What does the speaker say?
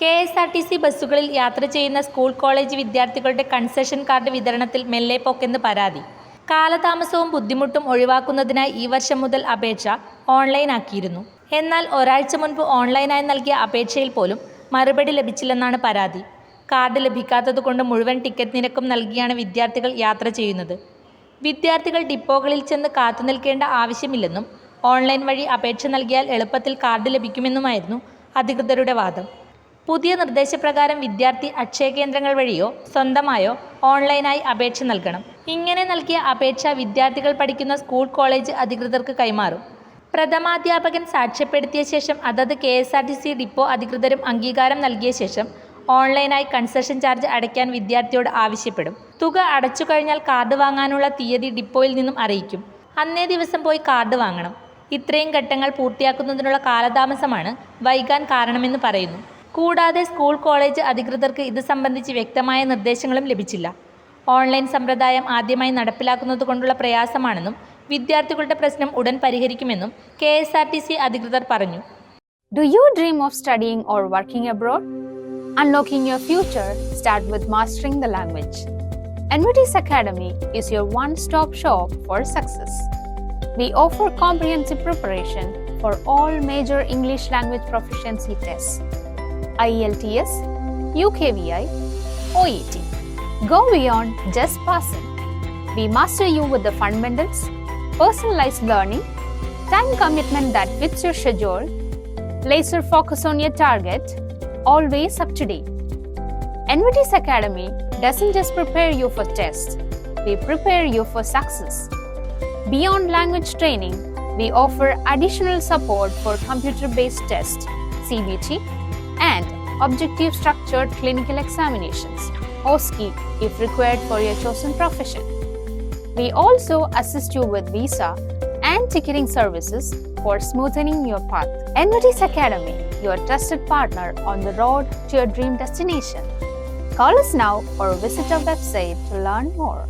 K S R T C ബസ്സുകളിൽ യാത്ര ചെയ്യുന്ന സ്കൂൾ കോളേജ് വിദ്യാർത്ഥികളുടെ കൺസെഷൻ കാർഡ് വിതരണത്തിൽ മെല്ലെ പോക്കെന്ന് പരാതി. കാലതാമസവും ബുദ്ധിമുട്ടും ഒഴിവാക്കുന്നതിനായി ഈ വർഷം മുതൽ അപേക്ഷ ഓൺലൈനാക്കിയിരുന്നു. എന്നാൽ ഒരാഴ്ച മുൻപ് ഓൺലൈനായി നൽകിയ അപേക്ഷയിൽ പോലും മറുപടി ലഭിച്ചില്ലെന്നാണ് പരാതി. കാർഡ് ലഭിക്കാത്തതുകൊണ്ട് മുഴുവൻ ടിക്കറ്റ് നിരക്കും നൽകിയാണ് വിദ്യാർത്ഥികൾ യാത്ര ചെയ്യുന്നത്. വിദ്യാർത്ഥികൾ ഡിപ്പോകളിൽ ചെന്ന് കാത്തുനിൽക്കേണ്ട ആവശ്യമില്ലെന്നും ഓൺലൈൻ വഴി അപേക്ഷ നൽകിയാൽ എളുപ്പത്തിൽ കാർഡ് ലഭിക്കുമെന്നുമായിരുന്നു അധികൃതരുടെ വാദം. പുതിയ നിർദ്ദേശപ്രകാരം വിദ്യാർത്ഥി അക്ഷയ കേന്ദ്രങ്ങൾ വഴിയോ സ്വന്തമായോ ഓൺലൈനായി അപേക്ഷ നൽകണം. ഇങ്ങനെ നൽകിയ അപേക്ഷ വിദ്യാർത്ഥികൾ പഠിക്കുന്ന സ്കൂൾ കോളേജ് അധികൃതർക്ക് കൈമാറും. പ്രഥമാധ്യാപകൻ സാക്ഷ്യപ്പെടുത്തിയ ശേഷം അതത് K S R T C depot അധികൃതരും അംഗീകാരം നൽകിയ ശേഷം ഓൺലൈനായി കൺസെഷൻ ചാർജ് അടയ്ക്കാൻ വിദ്യാർത്ഥിയോട് ആവശ്യപ്പെടും. തുക അടച്ചു കഴിഞ്ഞാൽ കാർഡ് വാങ്ങാനുള്ള തീയതി ഡിപ്പോയിൽ നിന്നും അറിയിക്കും. അന്നേ ദിവസം പോയി കാർഡ് വാങ്ങണം. ഇത്രയും ഘട്ടങ്ങൾ പൂർത്തിയാക്കുന്നതിനുള്ള കാലതാമസമാണ് വൈകാൻ കാരണമെന്ന് പറയുന്നു. കൂടാതെ സ്കൂൾ കോളേജ് അധികൃതർക്ക് ഇത് സംബന്ധിച്ച് വ്യക്തമായ നിർദ്ദേശങ്ങളും ലഭിച്ചില്ല ഓൺലൈൻ സമ്പ്രദായം ആദ്യമായി നടപ്പിലാക്കുന്നത് കൊണ്ടുള്ള പ്രയാസമാണെന്നും വിദ്യാർത്ഥികളുടെ പ്രശ്നം ഉടൻ പരിഹരിക്കുമെന്നും K S R T C അധികൃതർ പറഞ്ഞു do you dream of studying or working abroad? Unlocking your future start with mastering the language. NVT's Academy is your one-stop shop for success. We offer comprehensive preparation for all major English language proficiency tests. IELTS, UKVI, OET. Go beyond just passing. We master you with the fundamentals, personalized learning, time commitment that fits your schedule, laser focus on your target, always up to date. NVT's Academy doesn't just prepare you for tests, we prepare you for success. Beyond language training, we offer additional support for computer based tests, CBT, and objective structured clinical examinations, OSCE, if required for your chosen profession. We also assist you with visa and ticketing services for smoothening your path. NVT's Academy, your trusted partner on the road to your dream destination. Call us now or visit our website to learn more.